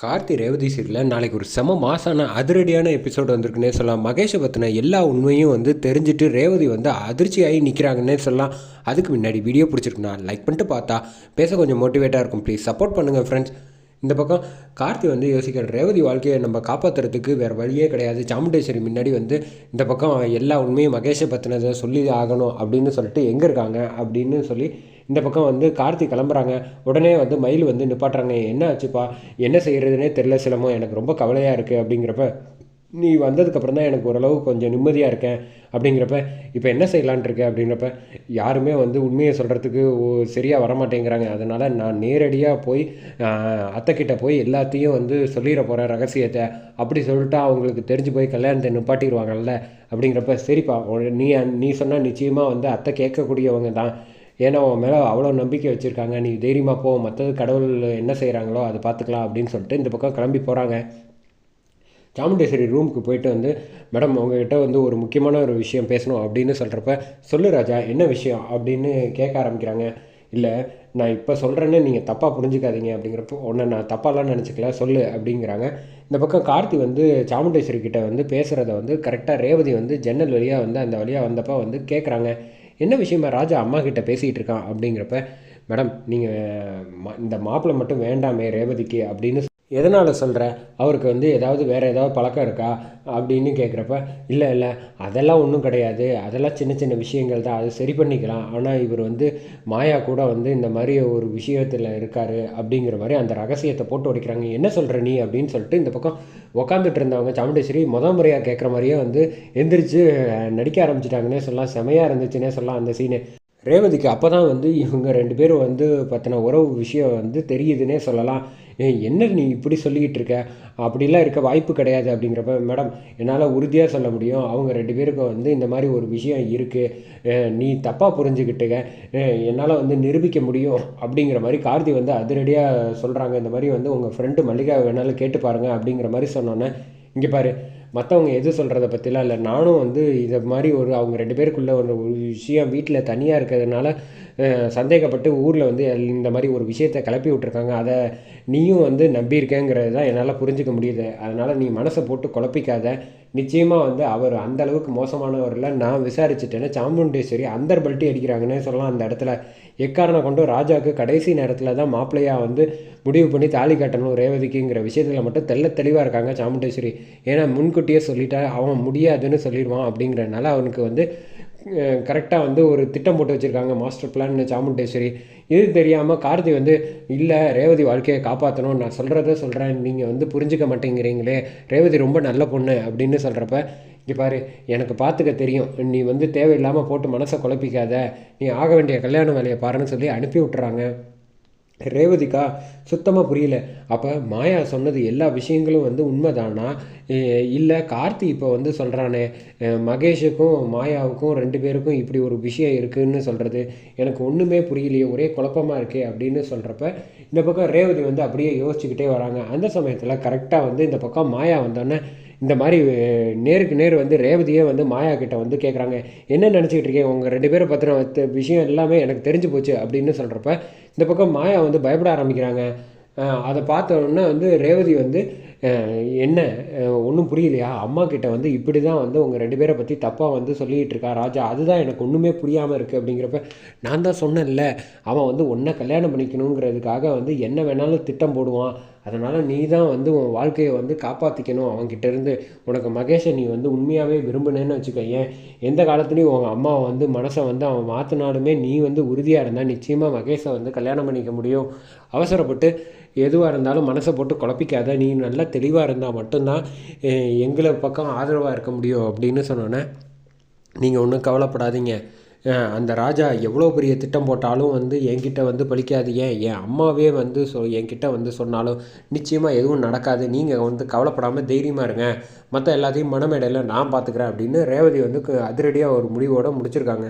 கார்த்தி ரேவதி சீரியலில் நாளைக்கு ஒரு செம மாசான அதிரடியான எபிசோடு வந்திருக்குன்னே சொல்லலாம். மகேஷை பற்றின எல்லா உண்மையும் வந்து தெரிஞ்சுட்டு ரேவதி வந்து அதிர்ச்சியாகி நிற்கிறாங்கன்னே சொல்லலாம். அதுக்கு முன்னாடி வீடியோ பிடிச்சிருக்குண்ணா லைக் பண்ணிட்டு பார்த்தா பேச கொஞ்சம் மோட்டிவேட்டாக இருக்கும். ப்ளீஸ் சப்போர்ட் பண்ணுங்கள் ஃப்ரெண்ட்ஸ் இந்த பக்கம் கார்த்தி வந்து யோசிக்கிற ரேவதி வாழ்க்கையை நம்ம காப்பாற்றுறதுக்கு வேறு வழியே கிடையாது. சாமுண்டேஸ்வரி முன்னாடி வந்து இந்த பக்கம் எல்லா உண்மையும் மகேஷை பற்றினதை சொல்லி ஆகணும் அப்படின்னு சொல்லிட்டு எங்கே இருக்காங்க அப்படின்னு சொல்லி இந்த பக்கம் வந்து கார்த்தி கிளம்புறாங்க. உடனே வந்து மயில் வந்து நிப்பாட்டுறாங்க. என்ன ஆச்சுப்பா? என்ன செய்கிறதுனே தெரில சிலமோ எனக்கு ரொம்ப கவலையாக இருக்குது அப்படிங்கிறப்ப நீ வந்ததுக்கப்புறம் தான் எனக்கு ஓரளவு கொஞ்சம் நிம்மதியாக இருக்கேன். அப்படிங்கிறப்ப இப்போ என்ன செய்யலான் அப்படிங்கிறப்ப யாருமே வந்து உண்மையை சொல்கிறதுக்கு சரியாக வரமாட்டேங்கிறாங்க. அதனால் நான் நேரடியாக போய் அத்தைக்கிட்ட போய் எல்லாத்தையும் வந்து சொல்லிட போகிறேன் ரகசியத்தை. அப்படி சொல்லிட்டு அவங்களுக்கு தெரிஞ்சு போய் கல்யாணத்தை நிப்பாட்டிடுவாங்கல்ல அப்படிங்கிறப்ப சரிப்பா. நீ நீ சொன்னால் நிச்சயமாக வந்து அத்தை கேட்கக்கூடியவங்க தான். ஏன்னா உன் மேலே அவ்வளோ நம்பிக்கை வச்சுருக்காங்க. நீ தைரியமாக போ. மற்றது கடவுள் என்ன செய்கிறாங்களோ அதை பார்த்துக்கலாம் அப்படின்னு சொல்லிட்டு இந்த பக்கம் கிளம்பி போகிறாங்க சாமுண்டேஸ்வரி ரூமுக்கு போயிட்டு வந்து மேடம் உங்ககிட்ட வந்து ஒரு முக்கியமான ஒரு விஷயம் பேசணும் அப்படின்னு சொல்கிறப்ப சொல்லு ராஜா என்ன விஷயம்? அப்படின்னு கேட்க ஆரம்பிக்கிறாங்க. இல்லை நான் இப்போ சொல்கிறேன்னு நீங்கள் தப்பாக புரிஞ்சுக்காதீங்க அப்படிங்கிறப்போ ஒன்று நான் தப்பாலாம் நினச்சிக்கல சொல்லு அப்படிங்கிறாங்க. இந்த பக்கம் கார்த்தி வந்து சாமுண்டேஸ்வரி கிட்ட வந்து பேசுகிறத வந்து கரெக்டாக ரேவதி வந்து ஜன்னல் வழியாக வந்து அந்த வழியாக வந்தப்போ வந்து கேட்குறாங்க என்ன விஷயமா ராஜா அம்மா கிட்ட பேசிகிட்டு இருக்கான் அப்படிங்கிறப்ப மேடம் நீங்கள் இந்த மாப்பிள்ளை மட்டும் வேண்டாமே ரேவதிக்கு அப்படின்னு எதனால் சொல்கிற அவருக்கு வந்து ஏதாவது வேறு ஏதாவது பழக்கம் இருக்கா? அப்படின்னு கேட்குறப்ப இல்லை இல்லை அதெல்லாம் ஒன்றும் கிடையாது. அதெல்லாம் சின்ன சின்ன விஷயங்கள் தான். அது சரி பண்ணிக்கலாம். ஆனால் இவர் வந்து மாயா கூட வந்து இந்த மாதிரி ஒரு விஷயத்தில் இருக்கார். அப்படிங்கிற மாதிரி அந்த ரகசியத்தை போட்டு உடைக்கிறாங்க என்ன சொல்கிற நீ? அப்படின்னு சொல்லிட்டு இந்த பக்கம் உக்காந்துட்டு இருந்தவங்க சாமுண்டேஸ்வரி முத முறையாக கேட்குற மாதிரியே வந்து எந்திரிச்சு நடிக்க ஆரம்பிச்சிட்டாங்கன்னே சொல்லலாம். செமையாக இருந்துச்சுன்னே சொல்லலாம் அந்த சீனு. ரேவதிக்கு அப்போ தான் வந்து இவங்க ரெண்டு பேரும் வந்து பற்றின உறவு விஷயம் வந்து தெரியுதுன்னே சொல்லலாம். என்ன நீ இப்படி சொல்லிக்கிட்டு இருக்க? அப்படிலாம் இருக்க வாய்ப்பு கிடையாது அப்படிங்கிறப்ப மேடம் என்னால் உறுதியாக சொல்ல முடியும். அவங்க ரெண்டு பேருக்கும் வந்து இந்த மாதிரி ஒரு விஷயம் இருக்குது நீ தப்பாக புரிஞ்சுக்கிட்டுங்க என்னால் வந்து நிரூபிக்க முடியும் அப்படிங்கிற மாதிரி கார்த்தி வந்து அதிரடியாக சொல்கிறாங்க இந்த மாதிரி வந்து உங்கள் ஃப்ரெண்டு மல்லிகா வேணாலும் கேட்டு பாருங்கள் அப்படிங்கிற மாதிரி சொன்னோன்னே இங்கே பாரு மற்றவங்க எது சொல்கிறத பற்றிலாம் இல்லை. நானும் வந்து இதை மாதிரி ஒரு அவங்க ரெண்டு பேருக்குள்ளே ஒரு விஷயம் வீட்டில் தனியாக இருக்கிறதுனால சந்தேகப்பட்டு ஊரில் வந்து இந்த மாதிரி ஒரு விஷயத்தை கிளப்பி விட்ருக்காங்க அதை நீயும் வந்து நம்பியிருக்கேங்கிறது தான் என்னால் புரிஞ்சிக்க முடியுது. அதனால் நீ மனசை போட்டு குழப்பிக்காத. நிச்சயமாக வந்து அவர் அந்த அளவுக்கு மோசமானவரில் நான் விசாரிச்சுட்டேன்னா சாமுண்டேஸ்வரி அந்தர் பல்ட்டி அடிக்கிறாங்கன்னே சொல்லலாம். அந்த இடத்துல எக்காரணம் கொண்டு ராஜாவுக்கு கடைசி நேரத்தில் தான் மாப்பிள்ளையாக வந்து முடிவு பண்ணி தாலி கட்டணும் ரேவதிக்குங்கிற விஷயத்தில் மட்டும் தெல்ல தெளிவாக இருக்காங்க சாமுண்டேஸ்வரி. ஏன்னா முன்கூட்டியே சொல்லிட்டா அவன் முடியாதுன்னு சொல்லிடுவான் அப்படிங்கிறனால அவனுக்கு வந்து கரெக்டாக வந்து ஒரு திட்டம் போட்டு வச்சுருக்காங்க. Master plan Chamundeswari. இது தெரியாமல் கார்த்தி வந்து இல்லை ரேவதி வாழ்க்கையை காப்பாற்றணும் நான் சொல்கிறத சொல்கிறேன் நீங்கள் வந்து புரிஞ்சிக்க மாட்டேங்கிறீங்களே. ரேவதி ரொம்ப நல்ல பொண்ணு அப்படின்னு சொல்கிறப்ப இங்கே பாரு எனக்கு பார்த்துக்க தெரியும். நீ வந்து தேவையில்லாமல் போட்டு மனசை குழப்பிக்காத. நீ ஆக வேண்டிய கல்யாண வேலையை பாருன்னு சொல்லி அனுப்பி விட்டுறாங்க. ரேவதிக்கா சுத்தமாக புரியல. அப்போ மாயா சொன்னது எல்லா விஷயங்களும் வந்து உண்மைதானா? இல்லை கார்த்தி இப்போ வந்து சொல்கிறானே மகேஷுக்கும் மாயாவுக்கும் ரெண்டு பேருக்கும் இப்படி ஒரு விஷயம் இருக்குதுன்னு சொல்கிறது எனக்கு ஒன்றுமே புரியலையே ஒரே குழப்பமாக இருக்கே அப்படின்னு சொல்கிறப்ப இந்த பக்கம் ரேவதி வந்து அப்படியே யோசிச்சுக்கிட்டே வராங்க. அந்த சமயத்தில் கரெக்டாக வந்து இந்த பக்கம் மாயா வந்தோடனே இந்த மாதிரி நேருக்கு நேர் வந்து ரேவதியே வந்து மாயா கிட்ட வந்து கேட்குறாங்க என்ன நினச்சிக்கிட்டு இருக்கீங்க? உங்கள் ரெண்டு பேரை பற்றின விஷயம் எல்லாமே எனக்கு தெரிஞ்சு போச்சு அப்படின்னு சொல்கிறப்ப இந்த பக்கம் மாயா வந்து பயப்பட ஆரம்பிக்கிறாங்க. அதை பார்த்தோன்னே வந்து ரேவதி வந்து என்ன? ஒன்றும் புரியலையா? அம்மா கிட்ட வந்து இப்படி தான் வந்து உங்கள் ரெண்டு பேரை பற்றி தப்பாக வந்து சொல்லிகிட்டு இருக்கா ராஜா? அதுதான் எனக்கு ஒன்றுமே புரியாமல் இருக்குது அப்படிங்கிறப்ப நான் தான் சொன்னேன்ல அவன் வந்து ஒன்றை கல்யாணம் பண்ணிக்கணுங்கிறதுக்காக வந்து என்ன வேணாலும் திட்டம் போடுவான். அதனால் நீ தான் வந்து உன் வாழ்க்கையை வந்து காப்பாற்றிக்கணும் அவன்கிட்டேருந்து உனக்கு மகேஷை நீ வந்து உண்மையாகவே விரும்பினேன்னு வச்சுக்க ஏன் எந்த காலத்துலேயும் உங்கள் அம்மாவை வந்து மனசை வந்து அவன் மாற்றினாலுமே நீ வந்து உறுதியாக இருந்தால் நிச்சயமாக மகேஷை வந்து கல்யாணம் பண்ணிக்க முடியும். அவசரப்பட்டு எதுவாக இருந்தாலும் மனசை போட்டு குழப்பிக்காத. நீ நல்லா தெளிவாக இருந்தால் மட்டும்தான் எங்களை பக்கம் ஆதரவாக இருக்க முடியும் அப்படின்னு சொன்னோன்னே நீங்கள் ஒன்றும் கவலைப்படாதீங்க. அந்த ராஜா எவ்வளோ பெரிய திட்டம் போட்டாலும் வந்து என்கிட்ட வந்து பலிக்காது ஏன்? என் அம்மாவே வந்து சொ என்கிட்ட வந்து சொன்னாலும் நிச்சயமாக எதுவும் நடக்காது. நீங்கள் வந்து கவலைப்படாமல் தைரியமாக இருங்க. மற்ற எல்லாத்தையும் மனமேடையில் நான் பார்த்துக்கிறேன் அப்படின்னு ரேவதி வந்து அதிரடியாக ஒரு முடிவோடு முடிச்சிருக்காங்க.